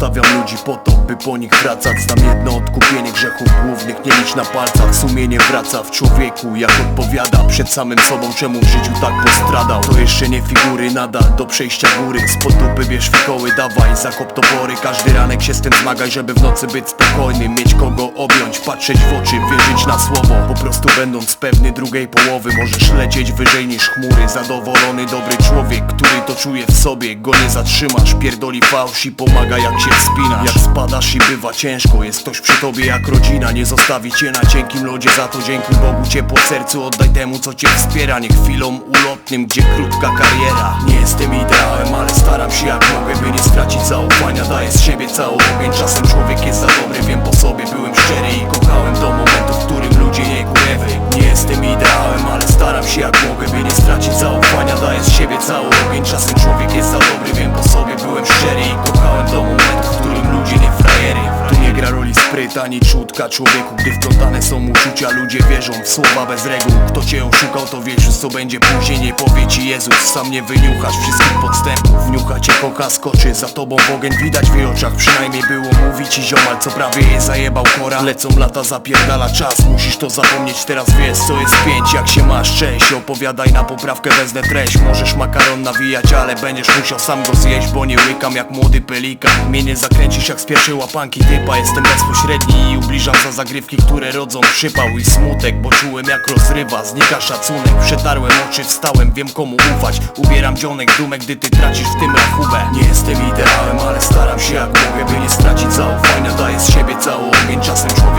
Zostawiam ludzi po to, by po nich wracać. Znam jedno odkupienie grzechów głównych Nie licz na palcach, sumienie wraca w człowieku Jak odpowiada przed samym sobą. Czemu w życiu tak postradał? To jeszcze nie figury, nadal do przejścia góry. Spod dupy bierz fikoły, dawaj zakop topory. Każdy ranek się z tym zmagaj, żeby w nocy być spokojnym. Mieć kogo objąć, patrzeć w oczy, wierzyć na słowo. Po prostu będąc pewny drugiej połowy Możesz lecieć wyżej niż chmury. Zadowolony, dobry człowiek, który to czuje w sobie. Go nie zatrzymasz, pierdoli fałsz i pomaga jak się wspinasz Jak spadasz i bywa ciężko, jest ktoś przy tobie jak rodzina. Nie zostawi cię na cienkim lodzie, za to dziękuj Bogu ciepło sercu Oddaj temu co cię wspiera, nie chwilom ulotnym Gdzie krótka kariera. Nie jestem ideałem, ale staram się jak mogę By nie stracić zaufania, daję z siebie cały ogień. Czasem człowiek jest za dobry, wiem po sobie Byłem szczery i kochałem do momentu, w którym ludzie nie kulewy Nie jestem ideałem, ale staram się jak mogę By nie stracić zaufania, daję z siebie cały ogień. Czasem człowiek jest za ani czutka człowieku Gdy wplątane są uczucia, ludzie wierzą w słowa bez reguł. Kto cię oszukał, to wiesz, co będzie później. Nie powie ci Jezus, sam nie wyniuchasz wszystkich podstępów Koka, skoczy za tobą w ogień Widać w jej oczach, przynajmniej było mówić ci ziomal Co prawie je zajebał kora. Lecą lata, zapierdala czas Musisz to zapomnieć, teraz wiesz co jest pięć Jak się masz, cześć, opowiadaj na poprawkę wezmę treść. Możesz makaron nawijać, ale będziesz musiał sam go zjeść Bo nie łykam jak młody pelikan. Mnie nie zakręcisz jak z pierwszej łapanki. Typa Jestem bezpośredni i ubliżam za zagrywki, które rodzą przypał i smutek Bo czułem jak rozrywa, znika szacunek Przetarłem oczy, wstałem, wiem komu ufać. Ubieram dzionek, dumę, gdy ty tracisz w tym rachubę Nie jestem ideałem, ale staram się jak mogę By nie stracić zaufania, daję z siebie cały ogień Czasem człowiek